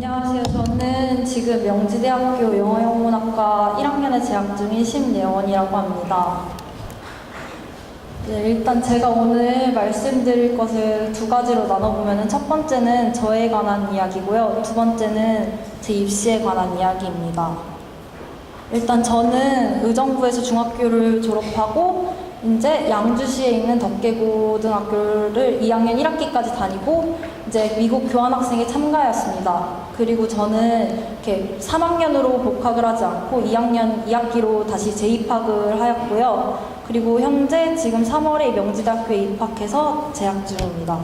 안녕하세요. 저는 지금 명지대학교 영어영문학과 1학년에 재학 중인 심예원이라고 합니다. 네, 일단 제가 오늘 말씀드릴 것을 두 가지로 나눠보면 첫 번째는 저에 관한 이야기고요. 두 번째는 제 입시에 관한 이야기입니다. 일단 저는 의정부에서 중학교를 졸업하고 이제 양주시에 있는 덕계고등학교를 2학년 1학기까지 다니고 이제 미국 교환학생에 참가하였습니다. 그리고 저는 이렇게 3학년으로 복학을 하지 않고 2학년 2학기로 다시 재입학을 하였고요. 그리고 현재 지금 3월에 명지대학교에 입학해서 재학 중입니다.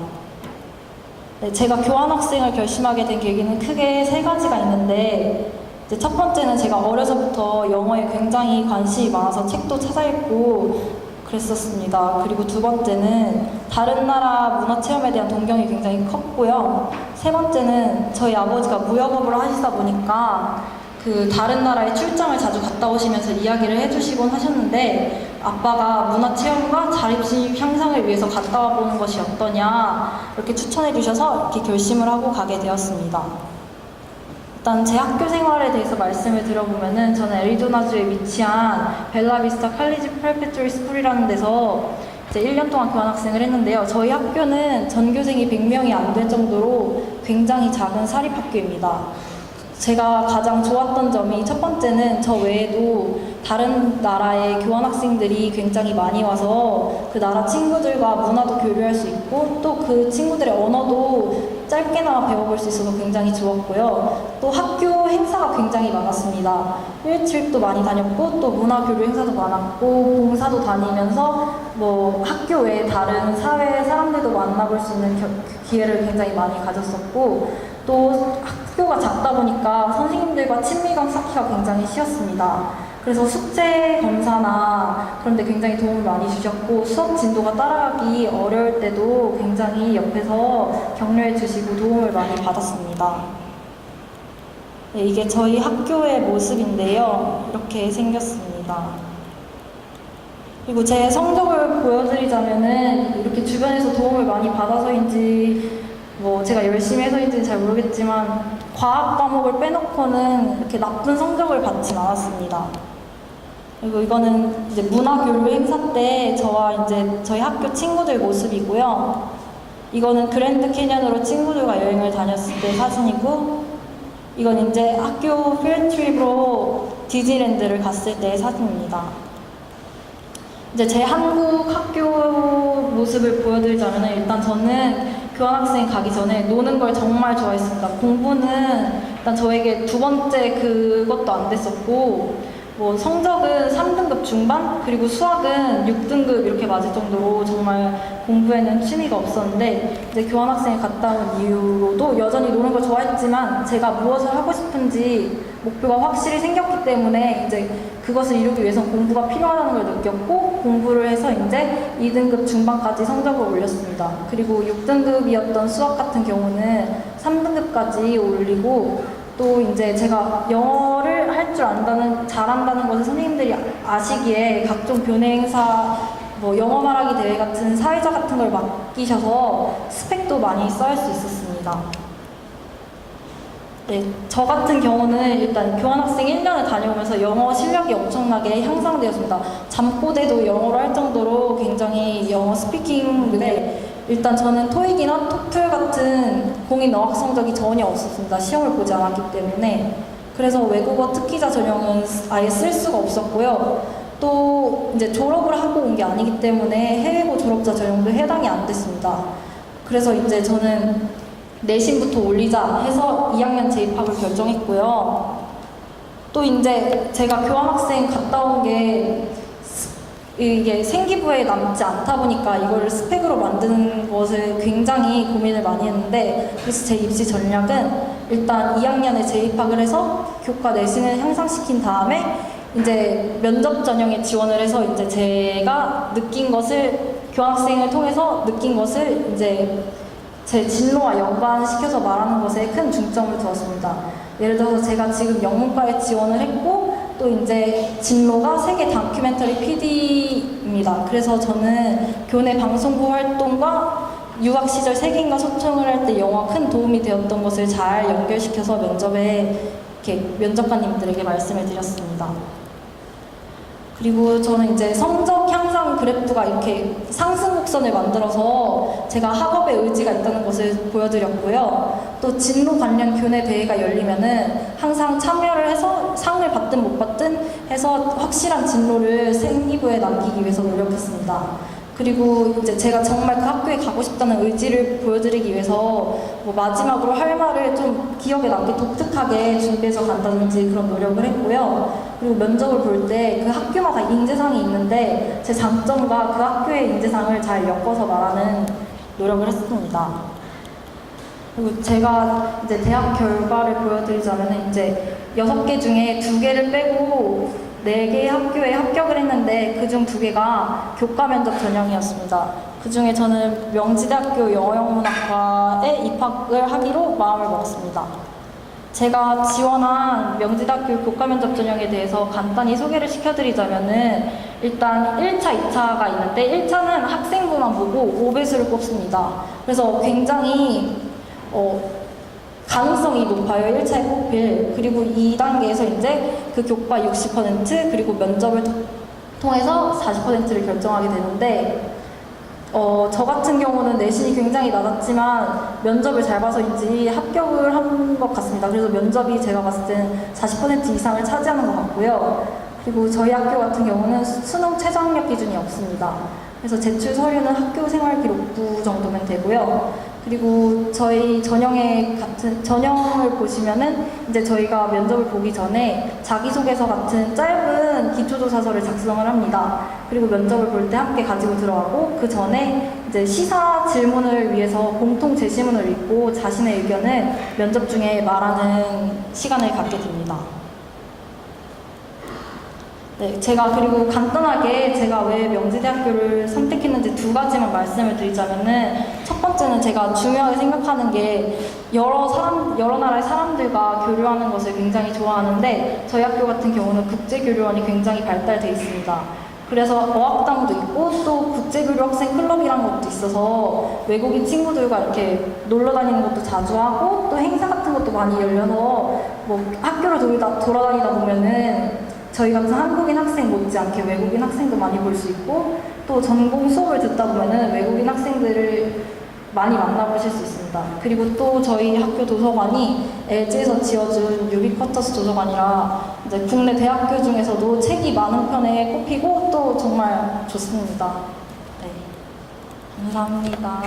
네, 제가 교환학생을 결심하게 된 계기는 크게 세 가지가 있는데 첫 번째는 제가 어려서부터 영어에 굉장히 관심이 많아서 책도 찾아 읽고 그랬었습니다. 그리고 두 번째는 다른 나라 문화 체험에 대한 동경이 굉장히 컸고요. 세 번째는 저희 아버지가 무역업을 하시다 보니까 그 다른 나라에 출장을 자주 갔다 오시면서 이야기를 해주시곤 하셨는데 아빠가 문화 체험과 자립심 향상을 위해서 갔다 와 보는 것이 어떠냐 이렇게 추천해 주셔서 이렇게 결심을 하고 가게 되었습니다. 일단 제 학교 생활에 대해서 말씀을 드려보면은 저는 애리조나주에 위치한 벨라비스타 칼리지 프레페토리 스쿨이라는 데서 이제 1년 동안 교환학생을 했는데요. 저희 학교는 전교생이 100명이 안 될 정도로 굉장히 작은 사립학교입니다. 제가 가장 좋았던 점이 첫 번째는 저 외에도 다른 나라의 교환 학생들이 굉장히 많이 와서 그 나라 친구들과 문화도 교류할 수 있고 또 그 친구들의 언어도 짧게나마 배워볼 수 있어서 굉장히 좋았고요. 또 학교 행사가 굉장히 많았습니다. 일출도 많이 다녔고 또 문화 교류 행사도 많았고 봉사도 다니면서 뭐 학교 외에 다른 사회 사람들도 만나볼 수 있는 겨- 기회를 굉장히 많이 가졌었고 또 학교가 작다 보니까 선생님들과 친밀감 쌓기가 굉장히 쉬웠습니다. 그래서 숙제 검사나 그런 데 굉장히 도움을 많이 주셨고 수업 진도가 따라가기 어려울 때도 굉장히 옆에서 격려해 주시고 도움을 많이 받았습니다. 네, 이게 저희 학교의 모습인데요. 이렇게 생겼습니다. 그리고 제 성적을 보여드리자면은 이렇게 주변에서 도움을 많이 받아서인지 뭐 제가 열심히 해서인지는 잘 모르겠지만 과학 과목을 빼놓고는 이렇게 나쁜 성적을 받진 않았습니다. 그리고 이거는 이제 문화 교류 행사 때 저와 이제 저희 학교 친구들 모습이고요. 이거는 그랜드 캐년으로 친구들과 여행을 다녔을 때 사진이고, 이건 이제 학교 필트립으로 디즈니랜드를 갔을 때의 사진입니다. 이제 제 한국 학교 모습을 보여드리자면 일단 저는 교환학생 가기 전에 노는 걸 정말 좋아했습니다. 공부는 일단 저에게 두 번째 그것도 안 됐었고 뭐 성적은 3등급 중반 그리고 수학은 6등급 이렇게 맞을 정도로 정말 공부에는 취미가 없었는데 이제 교환학생에 갔다 온 이후로도 여전히 노는 걸 좋아했지만 제가 무엇을 하고 싶은지 목표가 확실히 생겼기 때문에 이제 그것을 이루기 위해서 공부가 필요하다는 걸 느꼈고 공부를 해서 이제 2등급 중반까지 성적을 올렸습니다. 그리고 6등급이었던 수학 같은 경우는 3등급까지 올리고 또 이제 제가 영어를 할 줄 안다는 잘한다는 것을 선생님들이 아시기에 각종 교내 행사 뭐 영어 말하기 대회 같은 사회자 같은 걸 맡기셔서 스펙도 많이 쌓을 수 있었습니다. 네, 저 같은 경우는 일단 교환학생 1년을 다녀오면서 영어 실력이 엄청나게 향상되었습니다. 잠꼬대도 영어로 할 정도로 굉장히 영어 스피킹인데 일단 저는 토익이나 토플 같은 공인 어학 성적이 전혀 없었습니다. 시험을 보지 않았기 때문에 그래서 외국어 특기자 전형은 아예 쓸 수가 없었고요. 또 이제 졸업을 하고 온 게 아니기 때문에 해외고 졸업자 전형도 해당이 안 됐습니다. 그래서 이제 저는 내신부터 올리자 해서 2학년 재입학을 결정했고요. 또 이제 제가 교환학생 갔다 온게 이게 생기부에 남지 않다 보니까 이거를 스펙으로 만드는 것을 굉장히 고민을 많이 했는데 그래서 제 입시 전략은 일단 2학년에 재입학을 해서 교과 내신을 향상시킨 다음에 이제 면접 전형에 지원을 해서 이제 제가 느낀 것을 교환학생을 통해서 느낀 것을 이제 제 진로와 연관시켜서 말하는 것에 큰 중점을 두었습니다. 예를 들어서 제가 지금 영문과에 지원을 했고 또 이제 진로가 세계 다큐멘터리 PD입니다. 그래서 저는 교내 방송부 활동과 유학 시절 세계인과 소통을 할 때 영어가 큰 도움이 되었던 것을 잘 연결시켜서 면접에 이렇게 면접관님들에게 말씀을 드렸습니다. 그리고 저는 이제 성적 향상 그래프가 이렇게 상승 곡선을 만들어서 제가 학업에 의지가 있다는 것을 보여드렸고요. 또 진로 관련 교내 대회가 열리면은 항상 참여를 해서 상을 받든 못 받든 해서 확실한 진로를 생기부에 남기기 위해서 노력했습니다. 그리고 이제 제가 정말 그 학교에 가고 싶다는 의지를 보여드리기 위해서 뭐 마지막으로 할 말을 좀 기억에 남게 독특하게 준비해서 간다든지 그런 노력을 했고요. 그리고 면접을 볼 때 그 학교마다 인재상이 있는데 제 장점과 그 학교의 인재상을 잘 엮어서 말하는 노력을 했습니다. 그리고 제가 이제 대학 결과를 보여드리자면 이제 여섯 개 중에 두 개를 빼고 네 개의 학교에 합격을 했는데 그중 두 개가 교과 면접 전형이었습니다. 그 중에 저는 명지대학교 영어영문학과에 입학을 하기로 마음을 먹었습니다. 제가 지원한 명지대학교 교과 면접 전형에 대해서 간단히 소개를 시켜드리자면은 일단 1차, 2차가 있는데 1차는 학생부만 보고 5배수를 뽑습니다. 그래서 굉장히 어, 가능성이 높아요. 1차에 뽑힐. 그리고 2단계에서 이제 그 교과 60% 그리고 면접을 통해서 40%를 결정하게 되는데 어, 저 같은 경우는 내신이 굉장히 낮았지만 면접을 잘 봐서인지 합격을 한 것 같습니다. 그래서 면접이 제가 봤을 때는 40% 이상을 차지하는 것 같고요. 그리고 저희 학교 같은 경우는 수- 수능 최저 학력 기준이 없습니다. 그래서 제출 서류는 학교 생활 기록부 정도면 되고요. 그리고 저희 전형에 같은 전형을 보시면은 이제 저희가 면접을 보기 전에 자기소개서 같은 짧은 기초조사서를 작성을 합니다. 그리고 면접을 볼 때 함께 가지고 들어가고 그 전에 이제 시사 질문을 위해서 공통 제시문을 읽고 자신의 의견을 면접 중에 말하는 시간을 갖게 됩니다. 네, 제가 그리고 간단하게 제가 왜 명지대학교를 선택했는지 두 가지만 말씀을 드리자면은 첫 번째는 제가 중요하게 생각하는 게 여러 사람 여러 나라의 사람들과 교류하는 것을 굉장히 좋아하는데 저희 학교 같은 경우는 국제 교류원이 굉장히 발달돼 있습니다. 그래서 어학당도 있고 또 국제교류 학생 클럽이라는 것도 있어서 외국인 친구들과 이렇게 놀러 다니는 것도 자주 하고 또 행사 같은 것도 많이 열려서 뭐 학교를 돌다, 돌아다니다 보면은 저희 같은 한국인 학생 못지않게 외국인 학생도 많이 볼 수 있고 또 전공 수업을 듣다 보면은 외국인 학생들을 많이 만나보실 수 있습니다. 그리고 또 저희 학교 도서관이 LG에서 지어준 유비쿼터스 도서관이라 이제 국내 대학교 중에서도 책이 많은 편에 꼽히고 또 정말 좋습니다. 네. 감사합니다.